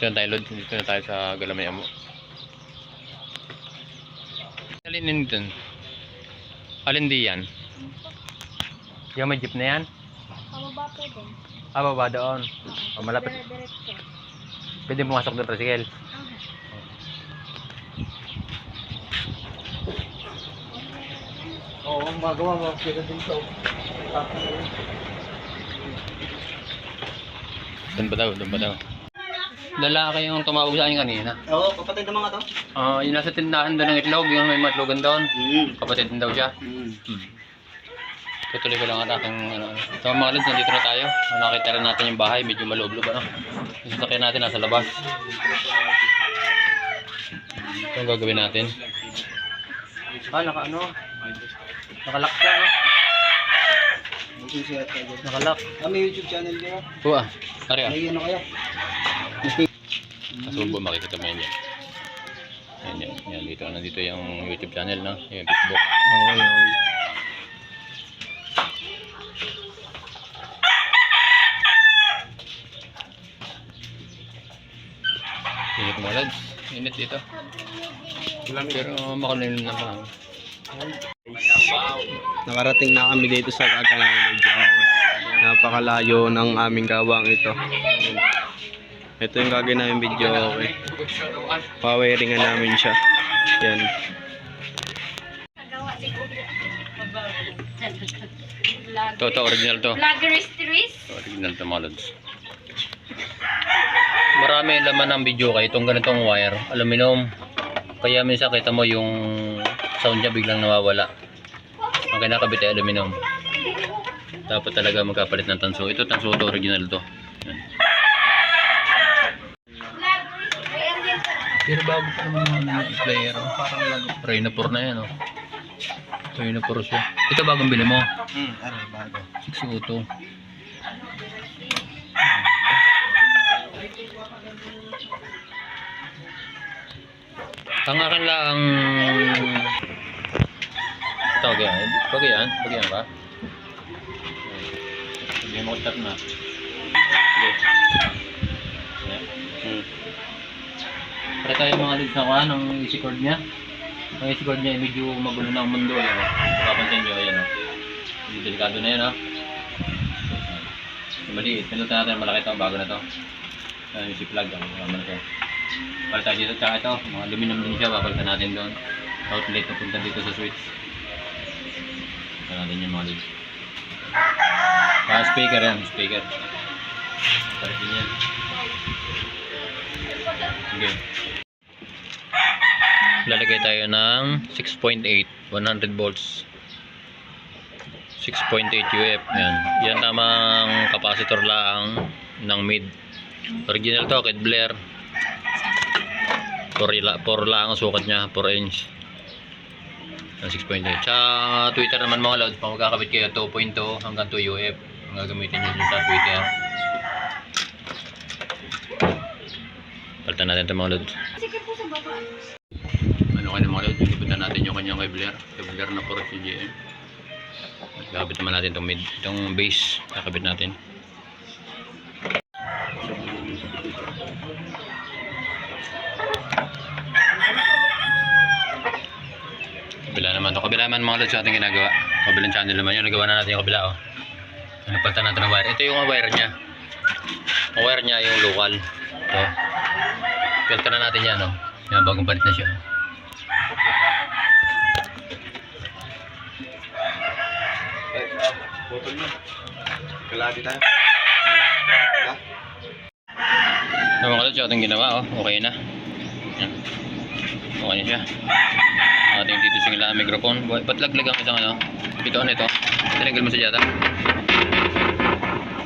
Dito na tayo. Dito na tayo sa Galamay Amo. Alin din dun? Alin di yan? Yung may jeep na yan? Pababa po din. Ah, baba doon. O, malapit. Dire-diretso. Pwede pumasok doon, tricycle. Oo, ang magawa mo. Kaya din ito. Doon ba daw? Doon ba daw? Lalaki yung tumawag sa akin kanina. Oo, kapatid ng mga to. Ah, yung nasa tindahan doon ng itlog, yung may matlogan doon. Mm. Kapatid din daw siya. Mm. Hmm. Tutuloy ko lang ang aking ano. So mga lods, nandito na tayo. Nakita rin natin yung bahay, medyo maloob-loob ano. Yung sasakyan natin nasa labas. Ito ang gagawin natin. Ah, naka ano? Nakalock siya, no? Magsusulat ka dyan. Nakalock. Ah, may YouTube channel kayo? Oo ah. Ari ah. May ano kaya? Kasubo, makikita mo yan yan. Yan, yan, yan. Dito, nandito yung YouTube channel, no? Yung Facebook. Oo, oo. Init mo, lods. Init dito. Pero makulim naman. Nakarating na kami dito sa Kakalang Napakalayo ng aming gawang ito. Ito yung gagawin namin video. Okay. Poweringan namin siya. Yan. Nagawa si Kuya. To, to, original to. Original to mga lods. Marami laman ng video kay itong ganitong wire, aluminum. Kaya minsan kita mo yung sound niya biglang nawawala. Ang kinakabit ay aluminum. Dapat talaga magkapalit ng tanso. Ito tanso to, original to. Yan. Pero bago pa naman yung player, parang lang Rainapur na yan, oh. Rainapur siya. Ito bagong bili mo. Hmm, ano, bago. 602. Ang akin lang tawag yan. Bagay yan. Bagay yan ba? Hindi mo tap na. Sige. Para tayo mga leads na kuha ng easy cord niya. Ang easy cord niya ay medyo magulo na ang mundo. Yan, oh. Papansin nyo, yan. Oh. Medyo delikado na yan. Oh. Yung maliit. Pinutan natin malaki ito. Bago na to. Yan yung si plug. Ang ano na to. Para tayo dito. Tsaka ito. Mga aluminum din siya. Papalitan natin doon. Outlet na punta dito sa switch. Ito natin yung mga leads. Ah, speaker yan. Speaker. Din yan. Okay. Lalagay tayo ng 6.8 100 volts. 6.8 UF yan yan tamang capacitor lang ng mid. Original to kit Blair. 4 la 4 lang ang sukat niya 4 inch. Ng 6.8 sa Twitter naman mga loads pag magkakabit kayo 2.2 hanggang 2 UF ang gagamitin nyo sa Twitter palitan natin ito mga baba. ano kayo mga lods, ikutan natin yung kanyang kay Blair na puro CGM kakabit naman natin itong mid itong base. Kakabit natin. Kabila naman to. Kabila naman mga lods yung ating ginagawa. Kabilang channel naman yun. Nagawa na natin yung kabila oh. Napalitan natin ng wire. Ito yung wire nya ang wire nya yung local. Ito filter na natin yan oh yan bagong palit na siya Ay, ah, botol mo. Kalati tayo. Ha? So mga kalod, ating ginawa, oh. okay na. Yan. Okay na siya. Ating dito singla ang microphone. Buhay- Patlaglag ang isang ano. Ito ano ito. Tinanggal mo sa jata.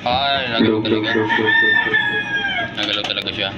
Ay, nagalaw talaga. Nagalaw talaga siya.